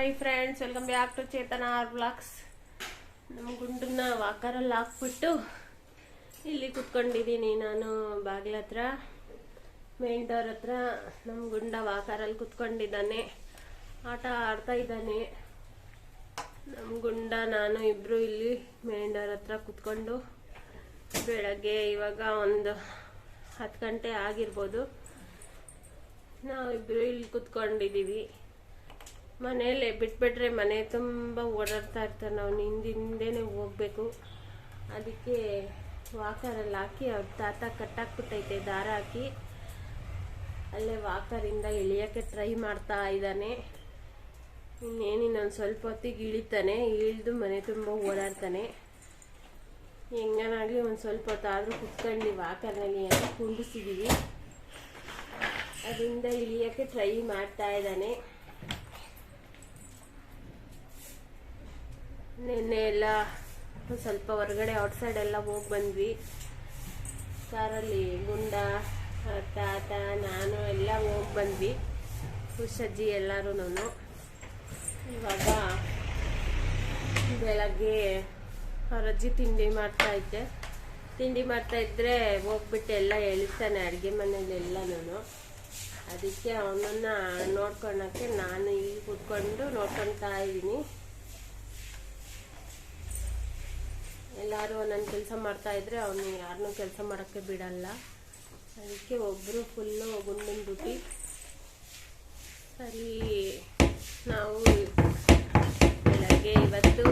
Hi friends welcome back to Chetana R blogs ನಮ್ಮ ಗುಂಡನ್ನ ವಾಕರಲ್ಲಿ ಹಾಕ್ಬಿಟ್ಟು ಇಲ್ಲಿ ಕುತ್ಕೊಂಡಿದ್ದೀನಿ ನಾನು ಬಾಗಿಲ ಹತ್ರ. ಮೇನ್ ಡೋರ್ ಹತ್ರ ನಮ್ಮ ಗುಂಡ ವಾಕರಲ್ಲಿ ಕುತ್ಕೊಂಡಿದ್ದಾನೆ. ಆಟ ಆಡ್ತಾ ಇದ್ದಾನೆ. ನಮ್ಮ ಗುಂಡ, ನಾನು ಇಬ್ಬರು ಇಲ್ಲಿ ಮೇನ್ ಡೋರ್ ಹತ್ರ ಕುತ್ಕೊಂಡು ಬೆಳಗ್ಗೆ ಇವಾಗ ಒಂದು ಹತ್ತು ಗಂಟೆ ಆಗಿರ್ಬೋದು. ನಾವಿಬ್ರು ಇಲ್ಲಿ ಕುತ್ಕೊಂಡಿದ್ದೀವಿ. ಮನೇಲಿ ಬಿಟ್ಬಿಟ್ರೆ ಮನೆ ತುಂಬ ಓಡಾಡ್ತಾ ಇರ್ತಾರೆ. ನಾವು ಹಿಂದಿಂದೇನೆ ಹೋಗ್ಬೇಕು. ಅದಕ್ಕೆ ವಾಕರಲ್ಲಿ ಹಾಕಿ ಅವ್ರ ತಾತ ಕಟ್ಟಾಕ್ಬಿಟ್ಟೈತೆ, ದಾರ ಹಾಕಿ. ಅಲ್ಲೇ ವಾಕರಿಂದ ಇಳಿಯೋಕ್ಕೆ ಟ್ರೈ ಮಾಡ್ತಾ ಇದ್ದಾನೆ. ಇನ್ನೇನು ಇನ್ನೊಂದು ಸ್ವಲ್ಪ ಹೊತ್ತಿಗೆ ಇಳಿತಾನೆ. ಇಳಿದು ಮನೆ ತುಂಬ ಓಡಾಡ್ತಾನೆ. ಹೆಂಗನಾಗಲಿ ಒಂದು ಸ್ವಲ್ಪ ಹೊತ್ತಾದರೂ ಕುತ್ಕೊಂಡು ವಾಕರ್ನಲ್ಲಿ ಅಂತ ಕುಂಡಿಸಿದ್ದೀವಿ ಅದರಿಂದ ಇಳಿಯೋಕ್ಕೆ ಟ್ರೈ ಮಾಡ್ತಾ ಇದ್ದಾನೆ. ನಿನ್ನೆ ಎಲ್ಲ ಸ್ವಲ್ಪ ಹೊರಗಡೆ ಔಟ್ಸೈಡ್ ಎಲ್ಲ ಹೋಗಿ ಬಂದ್ವಿ. ಕಾರಲ್ಲಿ ಗುಂಡ ತಾತ, ನಾನು ಎಲ್ಲ ಹೋಗಿ ಬಂದ್ವಿ. ಹುಷಜ್ಜಿ ಎಲ್ಲರೂ ಇವಾಗ ಬೆಳಗ್ಗೆ ಅವರಜ್ಜಿ ತಿಂಡಿ ಮಾಡ್ತಾ ಇದ್ದೆ. ತಿಂಡಿ ಮಾಡ್ತಾ ಇದ್ರೆ ಹೋಗ್ಬಿಟ್ಟು ಎಲ್ಲ ಎಳಿತಾನೆ ಅಡುಗೆ ಮನೇಲಿ ನಾನು ಅದಕ್ಕೆ ಅವನನ್ನ ನೋಡ್ಕೊಳಕ್ಕೆ ನಾನು ಇಲ್ಲಿ ಕುತ್ಕೊಂಡು ನೋಡ್ಕೊಳ್ತಾ ಇದ್ದೀನಿ. ಎಲ್ಲರೂ ನನ್ನ ಕೆಲಸ ಮಾಡ್ತಾ ಇದ್ರೆ ಅವನು ಯಾರನ್ನೂ ಕೆಲಸ ಮಾಡೋಕ್ಕೆ ಬಿಡಲ್ಲ. ಅದಕ್ಕೆ ಒಬ್ಬರು ಫುಲ್ಲು ಗುಂಡಿನ ಬಿಟ್ಟು ಸರಿ, ನಾವು ಬೆಳಗ್ಗೆ ಇವತ್ತು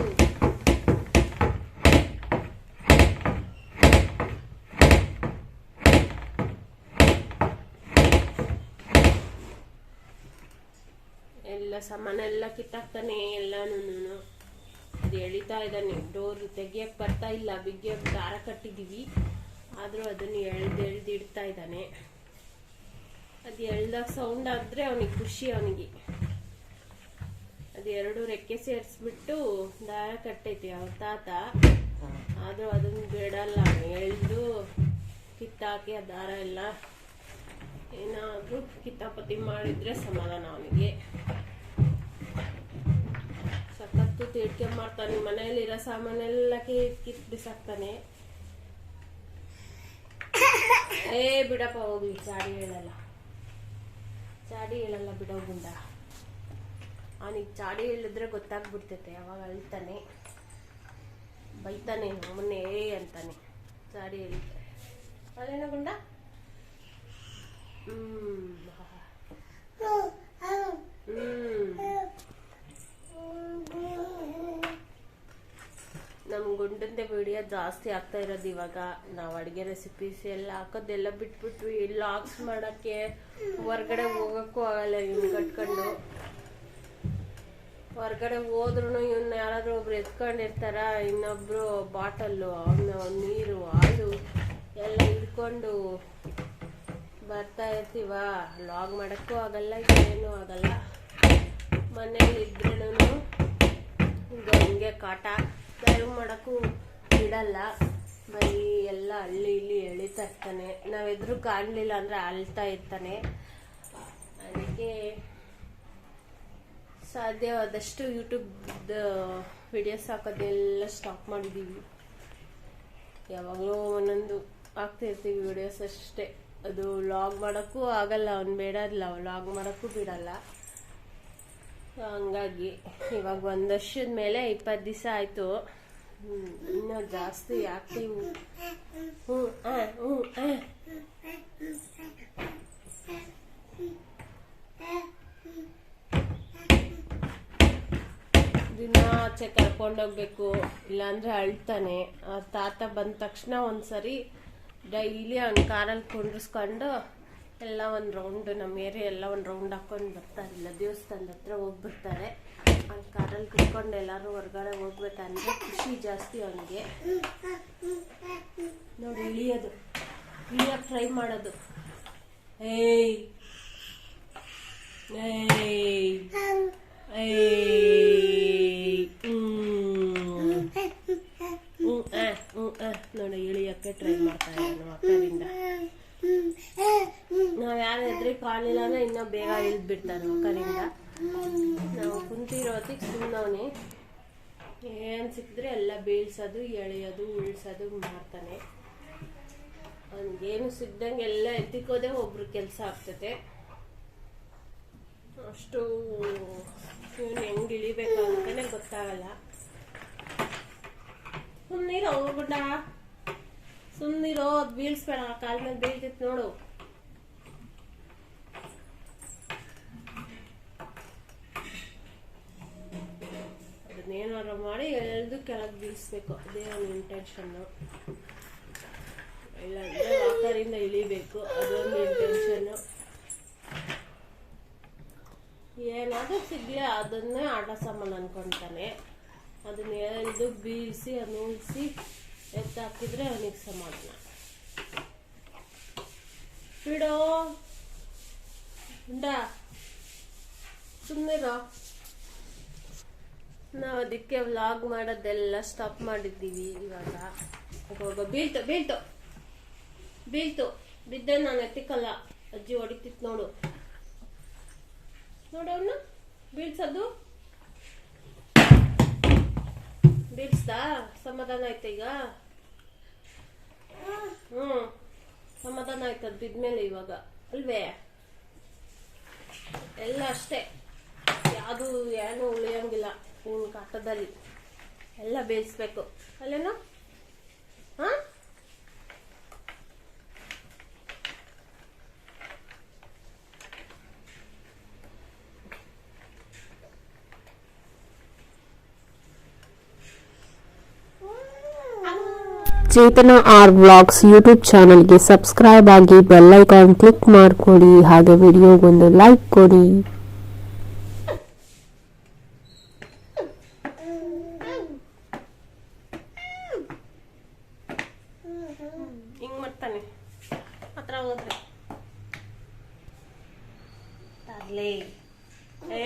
ಎಲ್ಲ ಸಾಮಾನೆಲ್ಲ ಕಿತ್ತಾಕ್ತಾನೆ ಎಲ್ಲಾನು ಅದು ಎಳಿತಾ ಇದ್ದಾನೆ. ಡೋರ್ ತೆಗಿಯಕ್ಕೆ ಬರ್ತಾ ಇಲ್ಲ. ಬಿಗ್ಗೆ ದಾರ ಕಟ್ಟಿದ್ದೀವಿ. ಆದರೂ ಅದನ್ನು ಎಳ್ದು ಎಳ್ದು ಇಡ್ತಾ ಇದ್ದಾನೆ. ಅದು ಎಳ್ದಾಗ ಸೌಂಡ್ ಆದ್ರೆ ಅವನಿಗೆ ಖುಷಿ ಅವನಿಗೆ. ಅದು ಎರಡು ರೆಕ್ಕೆ ಸೇರಿಸ್ಬಿಟ್ಟು ದಾರ ಕಟ್ಟೈತಿ ಅವ್ರ ತಾತ. ಆದರೂ ಅದನ್ನು ಬಿಡಲ್ಲ ಎಳ್ದು ಕಿತ್ತಾಕಿ ಆ ದಾರ ಎಲ್ಲ ಏನಾದರೂ ಕಿತ್ತಾಪತಿ ಮಾಡಿದ್ರೆ ಸಮಾಧಾನ ಅವನಿಗೆ. ಮಾಡ್ತಾನೆ ಮನೆಯಲ್ಲಿರೋ ಸಾಮಾನೆಲ್ಲ ಕಿತ್ ಕಿತ್ ಬಿಸಾಕ್ತಾನೆ. ಏ, ಬಿಡಪ್ಪ, ಹೋಗ್ಲಿ, ಚಾಡಿ ಹೇಳಲ್ಲ. ಚಾಡಿ ಹೇಳಲ್ಲ ಬಿಡೋ ಗುಂಡ ಅವನಿಗೆ ಚಾಡಿ ಹೇಳಿದ್ರೆ ಗೊತ್ತಾಗ್ಬಿಡ್ತೈತೆ ಅವಾಗ ಅಳ್ತಾನೆ. ಬೈತಾನೆ ಮೊನ್ನೆ ಏ ಅಂತಾನೆ. ಚಾಡಿ ಹೇಳಿದ್ರೆ. ಅಲ್ಲೇನೋ ಗುಂಡ? ಹ್ಮ್ ಹ್ಮ್ ನಮ್ಮ ವಿಡಿಯೋ ಜಾಸ್ತಿ ಆಗ್ತಾ ಇರೋದು ಇವಾಗ. ನಾವು ಅಡುಗೆ ರೆಸಿಪೀಸ್ ಎಲ್ಲ ಹಾಕೋದೆಲ್ಲ ಬಿಟ್ಬಿಟ್ವಿ. ಲಾಗ್ಸ್ ಮಾಡೋಕ್ಕೆ ಹೊರ್ಗಡೆ ಹೋಗೋಕ್ಕೂ ಆಗಲ್ಲ ಇವ್ನು ಕಟ್ಕೊಂಡು. ಹೊರ್ಗಡೆ ಹೋದ್ರೂ ಇವನ್ನ ಯಾರಾದ್ರೂ ಒಬ್ರು ಎತ್ಕೊಂಡಿರ್ತಾರ? ಇನ್ನೊಬ್ರು ಬಾಟಲ್ಲು ಅವನ್ನ ನೀರು, ಹಾಲು ಎಲ್ಲ ಹಿಡ್ಕೊಂಡು ಬರ್ತಾ ಇರ್ತೀವ. ಲಾಗ್ ಮಾಡೋಕ್ಕೂ ಆಗಲ್ಲ ಏನೂ ಆಗಲ್ಲ. ಮನೇಲಿ ಇದ್ರೂ ಹಿಂಗೆ ಕಾಟ. ದಯವು ಮಾಡೋಕ್ಕೂ ಬಿಡಲ್ಲ. ಬರೀ ಎಲ್ಲ ಹಳ್ಳಿ ಇಲ್ಲಿ ಎಳಿತಾ ಇರ್ತಾನೆ. ನಾವೆದ್ರು ಕಾಣಲಿಲ್ಲ ಅಂದರೆ ಅಳ್ತಾ ಇರ್ತಾನೆ. ಅದಕ್ಕೆ ಸಾಧ್ಯವಾದಷ್ಟು ಯೂಟ್ಯೂಬ್ ವಿಡಿಯೋಸ್ ಹಾಕೋದೆಲ್ಲ ಸ್ಟಾಪ್ ಮಾಡಿದ್ದೀವಿ ಯಾವಾಗಲೂ ಒಂದೊಂದು ಹಾಕ್ತಿರ್ತೀವಿ ವಿಡಿಯೋಸ್ ಅಷ್ಟೇ. ಅದು ಲಾಗ್ ಮಾಡೋಕ್ಕೂ ಆಗಲ್ಲ, ಅವ್ನು ಬೇಡಲ್ಲ ಲಾಗ್ ಮಾಡೋಕ್ಕೂ ಬಿಡಲ್ಲ. ಹಂಗಾಗಿ ಇವಾಗ ಒಂದು ವರ್ಷದ ಮೇಲೆ ಇಪ್ಪತ್ತು ದಿವಸ ಆಯಿತು. ಇನ್ನೂ ಜಾಸ್ತಿ ಆಕ್ಟಿವ್ ಹ್ಞೂ ಆ, ಹ್ಞೂ ಆ. ದಿನ ಆಚೆ ಕರ್ಕೊಂಡೋಗ್ಬೇಕು ಇಲ್ಲಾಂದ್ರೆ ಅಳ್ತಾನೆ. ಆ ತಾತ ಬಂದ ತಕ್ಷಣ ಒಂದ್ಸರಿ ಡೈಲಿ ಅವ್ನ ಕಾರಲ್ಲಿ ಕುಂಡ್ರಿಸ್ಕೊಂಡು ಎಲ್ಲ ಒಂದು ರೌಂಡ್ ನಮ್ಮ ಏರಿಯಾ ಎಲ್ಲ ಒಂದು ರೌಂಡ್ ಹಾಕೊಂಡು ಬರ್ತಾರಿಲ್ಲ ದೇವಸ್ಥಾನದ ಹತ್ರ ಹೋಗ್ಬಿಡ್ತಾರೆ. ಅಲ್ಲಿ ಕಾರಲ್ಲಿ ಕುತ್ಕೊಂಡು ಎಲ್ಲರೂ ಹೊರಗಡೆ ಹೋಗ್ಬೇಕಂದ್ರೆ ಖುಷಿ ಜಾಸ್ತಿ ಅವನಿಗೆ ನೋಡಿ ಇಳಿಯೋದು. ಇಳಿಯೋಕೆ ಟ್ರೈ ಮಾಡೋದು. ಏಯ್. ಏಯ್. ಏಯ್. ಹ್ಞೂ ಹ್ಞೂ. ನೋಡಿ ಇಳಿಯಕ್ಕೆ ಟ್ರೈ ಮಾಡ್ತಾ ಇದ್ದಾನೆ ಅಕ್ಕರಿಂದ ನಾವ್ ಯಾರು ಎದ್ರಿ ಕಾಲಿಲ್ಲ ಇನ್ನೂ ಬೇಗ ಇಳಿದ್ಬಿಡ್ತಾರೆ ಮಕ್ಕಳಿಂದ ಅಕ್ಕರಿಂದ ಸುಮ್ಮನವನೇ ಏನು ಸಿಕ್ಕಿದ್ರೆ ಎಲ್ಲ ಬೀಳ್ಸೋದು, ಎಳೆಯೋದು, ಉಳ್ಸೋದು, ಮಾಡ್ತಾನೆ. ಅವನಿಗೇನು ಸಿಗ್ದಂಗೆ ಎಲ್ಲ ಎತ್ತಿಕೋದೇ ಒಬ್ರು ಕೆಲಸ ಆಗ್ತದೆ. ಅಷ್ಟು ಇವನು ಹೆಂಗೆ ಇಳಿಬೇಕು ಅಂತಲೇ ಗೊತ್ತಾಗಲ್ಲ. ಸುಮ್ಮನಿರೋ ಗುಡ್ಡ ಸುಮ್ಮನಿರೋ ಅದು ಬೀಳ್ಸ್ಬೇಡ ಕಾಲ ಮೇಲೆ ಬೀಳ್ತೈತೆ ನೋಡು. ಅದನ್ನೇನಾರು ಮಾಡಿ ಎಳೆದು ಕೆಳಗೆ ಬೀಸ್ಬೇಕು. ಅದೇ ಒಂದು ಇಂಟೆನ್ಷನ್ನು ಇಲ್ಲಾಂದ್ರೆ ಇಳಿಬೇಕು. ಅದೊಂದು ಇಂಟೆನ್ಷನ್ನು ಏನಾದರೂ ಸಿಗ್ಲಿ, ಅದನ್ನೇ ಆಟ ಸಾಮಾನು ಅನ್ಕೊಂತಾನೆ. ಅದನ್ನ ಎಳೆದು ಬೀಸಿ, ಅದನ್ನ ಉಳಿಸಿ ಎತ್ತಾಕಿದ್ರೆ ಅವನಿಗೆ ಸಮಾಧಾನ ಬಿಡೋ ಸುಮ್ಮನೆ ನಾವು ಅದಕ್ಕೆ ವ್ಲಾಗ್ ಮಾಡೋದೆಲ್ಲ ಸ್ಟಾಪ್ ಮಾಡಿದ್ದೀವಿ ಇವಾಗ. ಹೋಗ, ಬೀಳ್ತು ಬೀಳ್ತು. ಬೀಳ್ತು. ಬಿದ್ದ ನಾನು ಎತ್ತಿಕ್ಕಲ್ಲ. ಅಜ್ಜಿ ಹೊಡಿತಿತ್ತು ನೋಡು. ನೋಡು ಅವನ್ನ ಬೀಳ್ಸೋದು. ಬೀಳ್ಸ್ದಾ? ಸಮಾಧಾನ ಆಯ್ತು ಈಗ? ಹ್ಞೂ ಸಮಾಧಾನ ಆಯ್ತು ಅದು ಬಿದ್ಮೇಲೆ ಇವಾಗ. ಅಲ್ವೇ? ಎಲ್ಲ ಅಷ್ಟೇ. ಯಾವುದು ಏನು ಉಳಿಯಂಗಿಲ್ಲ. ನಿನ್ನ ಕಾಟದಲ್ಲಿ ಎಲ್ಲ ಬೇಯಿಸ್ಬೇಕು. ಅಲ್ಲೇನು? ಹಾಂ? ಚೇತನ ಆರ್ ವ್ಲಾಗ್ಸ್ ಯೂಟ್ಯೂಬ್ ಚಾನಲ್ಗೆ ಸಬ್ಸ್ಕ್ರೈಬ್ ಆಗಿ ಬೆಲ್ಲೈಕಾನ್ ಕ್ಲಿಕ್ ಮಾಡಿಕೊಡಿ, ಹಾಗೆ ವಿಡಿಯೋಗೊಂದು ಲೈಕ್ ಕೊಡಿ. ಹಿಂಗ್ ಮಾಡ್ತಾನೆ ಹತ್ರ ಹೋದ್ರೆ ತರ್ಲೆ ಏ